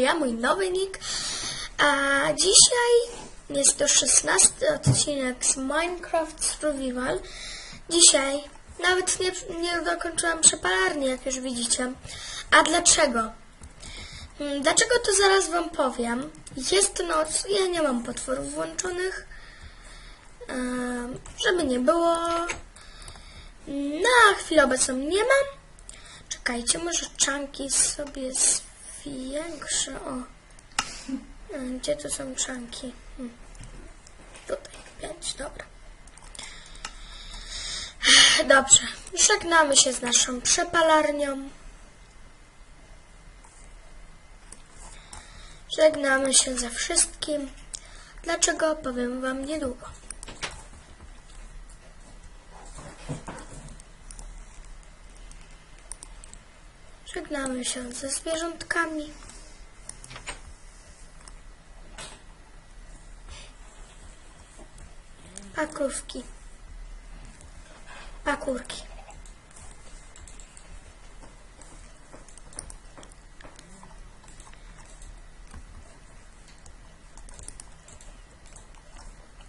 Julia, mój nowy nick. A dzisiaj jest to 16 odcinek z Minecraft Survival. Dzisiaj nawet nie, nie dokończyłam przepalarni, jak już widzicie. A dlaczego? Hmm, Dlaczego to zaraz wam powiem. Jest noc, ja nie mam potworów włączonych. Żeby nie było. Na chwilę obecną nie mam. Czekajcie, może czanki sobie zwiększę. O. E, Gdzie to są czanki? Hmm. Tutaj, pięć, dobra. Dobrze, żegnamy się z naszą przepalarnią. Żegnamy się ze wszystkim. Dlaczego powiem Wam niedługo. Żegnamy się ze zwierzątkami. Pakrówki. Pakurki.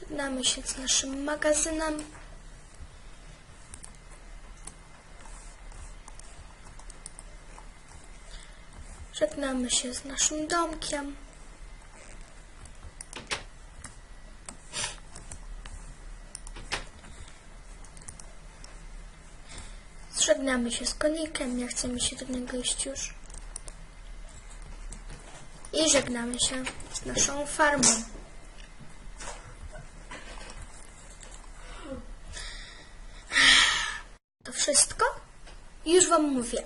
Żegnamy się z naszym magazynem. Żegnamy się z naszym domkiem. Żegnamy się z konikiem, nie chce mi się do niego iść już. I żegnamy się z naszą farmą. To wszystko? Już Wam mówię.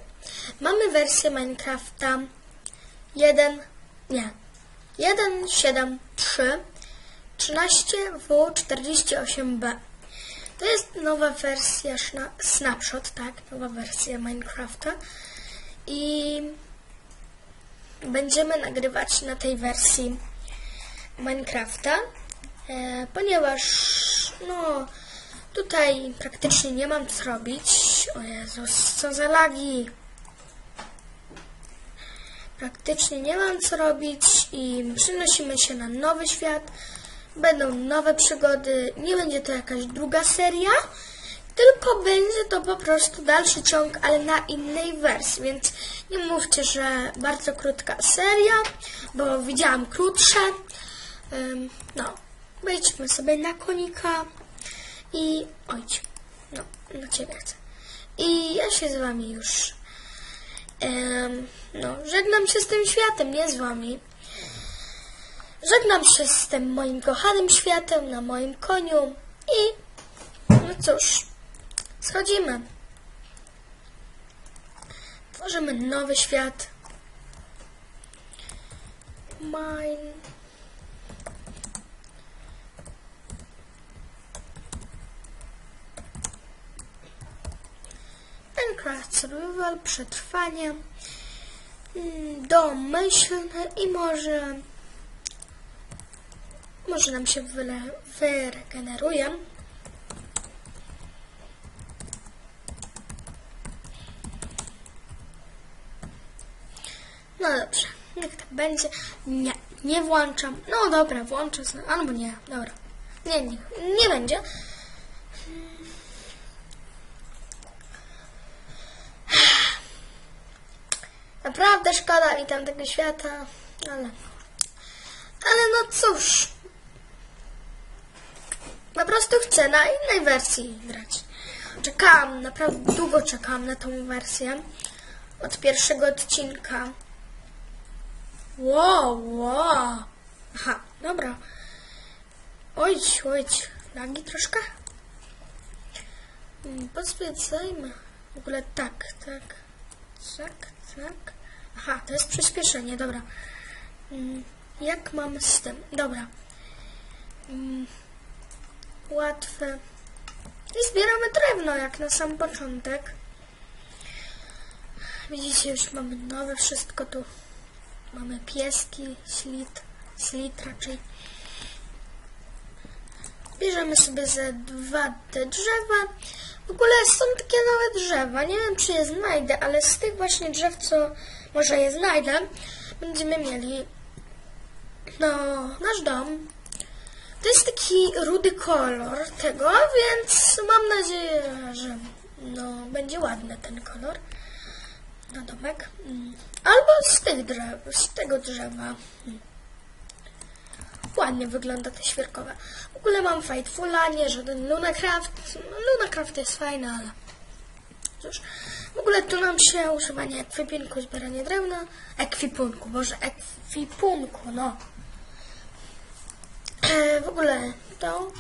Mamy wersję Minecrafta 1, nie, 1.7.3 13W48B. To jest nowa wersja Snapshot, tak, nowa wersja Minecrafta i będziemy nagrywać na tej wersji Minecrafta, e, ponieważ no tutaj praktycznie nie mam co robić. O Jezus, co za lagi! Praktycznie nie mam co robić i przenosimy się na nowy świat. Będą nowe przygody. Nie będzie to jakaś druga seria, tylko będzie to po prostu dalszy ciąg, ale na innej wersji. Więc nie mówcie, że bardzo krótka seria, bo widziałam krótsze. No, wejdźmy sobie na konika i ojcie, no, na ciebie chcę. I ja się z wami już no, żegnam się z tym światem, nie z wami. Żegnam się z tym moim kochanym światem na moim koniu i no cóż, schodzimy. Tworzymy nowy świat. Mine. Minecraft Survival, przetrwanie, mm, domyślne i może może nam się wyregeneruje. No dobrze, niech tak będzie. Nie, nie włączam. No dobra, włączę albo nie, dobra. Nie, nie, nie będzie. Naprawdę szkoda mi tam tego świata, ale... Ale no cóż... Po prostu chcę na innej wersji grać. Czekałam, naprawdę długo czekałam na tą wersję. Od pierwszego odcinka. Wow, wow. Aha, dobra. Oj, oj, lagi troszkę. Mm, Pozwiedzajmy. W ogóle tak, tak. Tak, tak. Aha, to jest przyspieszenie, dobra. Mm, Jak mam z tym? Dobra. Mm, Łatwe. I zbieramy drewno, jak na sam początek. Widzicie, już mamy nowe wszystko tu. Mamy pieski, ślit, ślit raczej. Bierzemy sobie ze dwa te drzewa. W ogóle są takie nowe drzewa. Nie wiem, czy je znajdę, ale z tych właśnie drzew, co może je znajdę, będziemy mieli no, nasz dom. To jest taki rudy kolor tego, więc mam nadzieję, że no, będzie ładny ten kolor na domek. Mm. Albo z tych drzew, z tego drzewa. Ładnie wygląda te świerkowe. W ogóle mam Fightfula, nie żaden Lunacraft. Lunacraft jest fajny, ale cóż. W ogóle tu nam się używanie ekwipunku, zbieranie drewna. Ekwipunku, boże, ekwipunku, no. E, w ogóle to,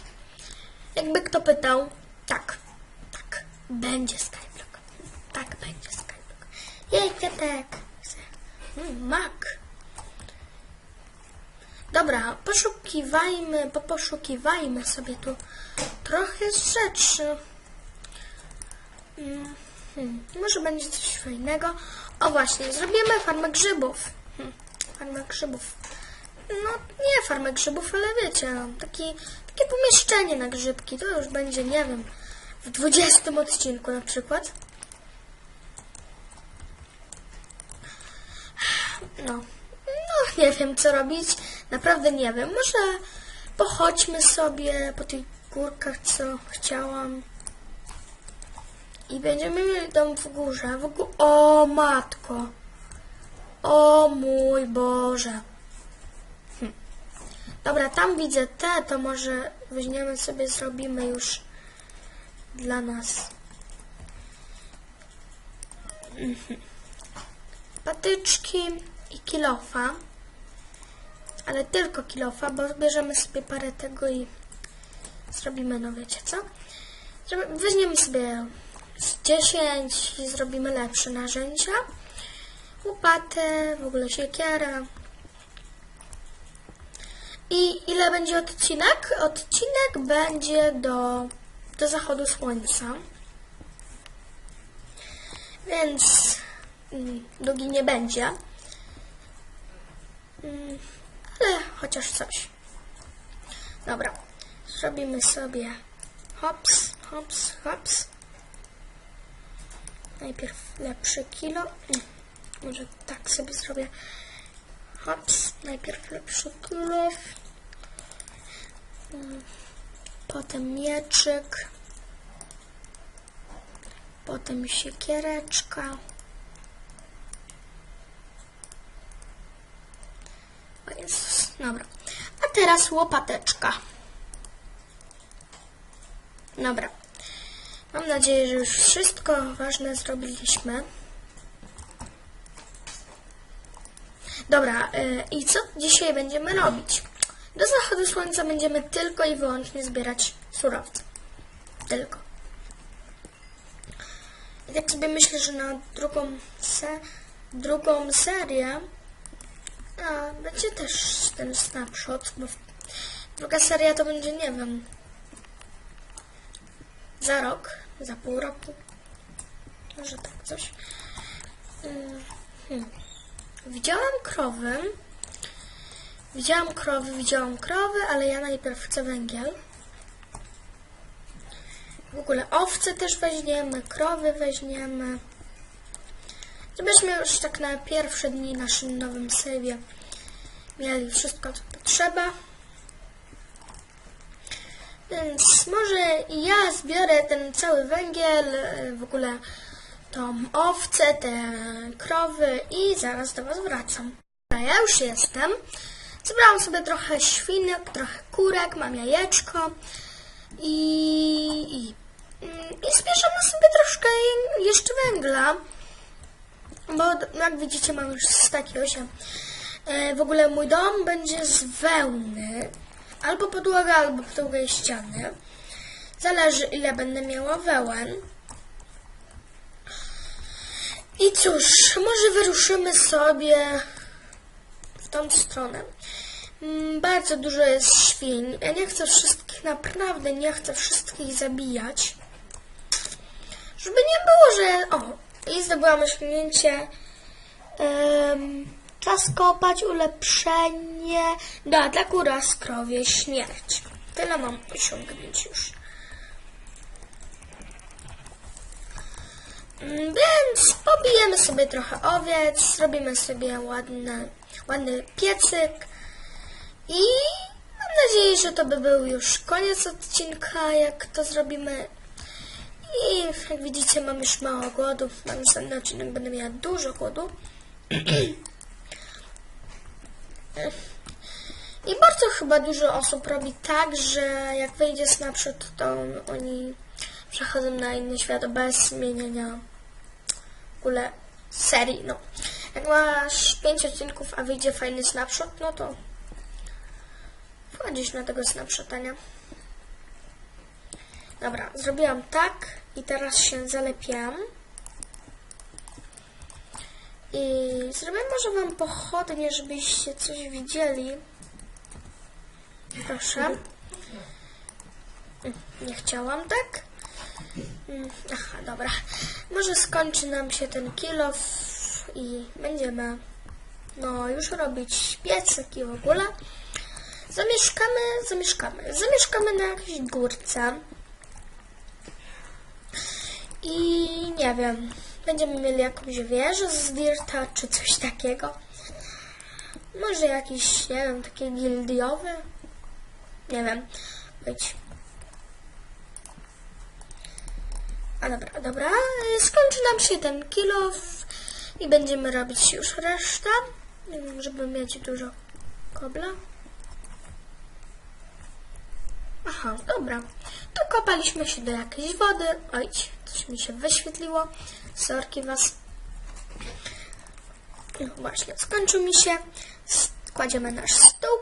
jakby kto pytał, tak, tak, będzie Skyblock. Tak, będzie Skyblock. Jej, kwiatek. Mak. Dobra, poszukiwajmy, po poszukiwajmy sobie tu trochę rzeczy. Mm, hmm, może będzie coś fajnego. O właśnie, zrobimy farmę grzybów. Hmm, farmę grzybów. No, nie farmę grzybów, ale wiecie, no, taki, takie pomieszczenie na grzybki. To już będzie, nie wiem, w 20 odcinku na przykład. No, no, nie wiem co robić. Naprawdę nie wiem. Może pochodźmy sobie po tych górkach, co chciałam. I będziemy mieli dom w górze. W ogóle... O matko. O mój Boże. Hm. Dobra, tam widzę te, to może weźmiemy sobie, zrobimy już dla nas. Mhm. Patyczki i kilofa. Ale tylko kilofa, bo bierzemy sobie parę tego i zrobimy, no wiecie co? Weźmiemy sobie z 10 i zrobimy lepsze narzędzia. Łopatę, w ogóle siekiera. I ile będzie odcinek? Odcinek będzie do, do zachodu słońca. Więc mm, długi nie będzie. Ale chociaż coś. Dobra, zrobimy sobie hops, hops, hops. Najpierw lepszy kilo. Może tak sobie zrobię. Hops, najpierw lepszy kilo. Mm, Potem mieczyk. Potem siekiereczka. Jezus, dobra. A teraz łopateczka. Dobra. Mam nadzieję, że już wszystko ważne zrobiliśmy. Dobra, y, i co dzisiaj będziemy robić? Do zachodu słońca będziemy tylko i wyłącznie zbierać surowce. Tylko. I tak sobie myślę, że na drugą, se, drugą serię a, będzie też ten snapshot, bo druga seria to będzie, nie wiem, za rok, za pół roku. Może tak coś. Ym, Hmm. Widziałam krowy. Widziałam krowy, widziałam krowy, ale ja najpierw chcę węgiel. W ogóle owce też weźmiemy, krowy weźmiemy. Żebyśmy już tak na pierwsze dni naszym nowym sejwie mieli wszystko, co potrzeba. Więc może ja zbiorę ten cały węgiel, e, w ogóle tą owcę, te krowy i zaraz do Was wracam. Dobra, ja już jestem. Zebrałam sobie trochę świnek, trochę kurek, mam jajeczko i, i, i sobie troszkę je- jeszcze węgla. Bo d- jak widzicie mam już staki 8. E, w ogóle mój dom będzie z wełny. Albo podłoga, albo podłoga i ściany. Zależy ile będę miała wełen. I cóż, może wyruszymy sobie w tą stronę. Mm, Bardzo dużo jest świń. Ja nie chcę wszystkich, naprawdę nie chcę wszystkich zabijać. Żeby nie było, że... O, i zdobyłam osiągnięcie. Em, czas kopać, ulepszenie. Da, dla góra skrowie, śmierć. Tyle mam osiągnięć już. Mm, Więc pobijemy sobie trochę owiec, zrobimy sobie ładny, ładny piecyk i mam nadzieję, że to by był już koniec odcinka, jak to zrobimy. I jak widzicie, mam już mało głodu. Na następny odcinek będę miała dużo głodu. I bardzo chyba dużo osób robi tak, że jak wyjdzie snapshot, to oni przechodzą na inny świat bez zmienienia w ogóle serii. No. Jak masz 5 odcinków, a wyjdzie fajny snapshot, no to wchodzisz na tego snapshota, nie? Dobra, zrobiłam tak i teraz się zalepiam. I zrobię może wam pochodnie, żebyście coś widzieli. Proszę. Mm, Nie chciałam tak. Mm, Aha, dobra. Może skończy nam się ten kilof i będziemy no już robić piecyk i w ogóle. Zamieszkamy, zamieszkamy. Zamieszkamy na jakiejś górce. I nie wiem, będziemy mieli jakąś wieżę z dirta czy coś takiego. Może jakiś, nie wiem, taki gildiowy. Nie wiem, być. A dobra, dobra. Skończy nam się ten kilof i będziemy robić już resztę, żeby mieć dużo kobla. Aha, dobra. To kopaliśmy się do jakiejś wody. Oj, coś mi się wyświetliło. Sorki was. No właśnie, skończył mi się. Kładziemy nasz stół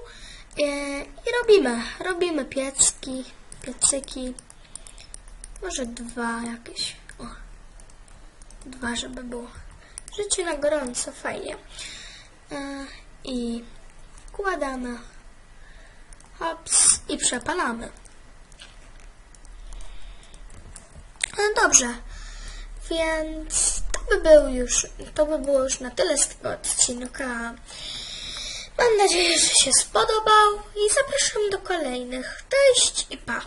e, i robimy. Robimy piecki, piecyki. Może dwa jakieś. O, dwa, żeby było. Życie na gorąco, fajnie. E, I kładamy. Hops i przepalamy. No dobrze, więc to by, był już, to by było już na tyle z tego odcinka. Mam nadzieję, że się spodobał i zapraszam do kolejnych. Cześć i pa!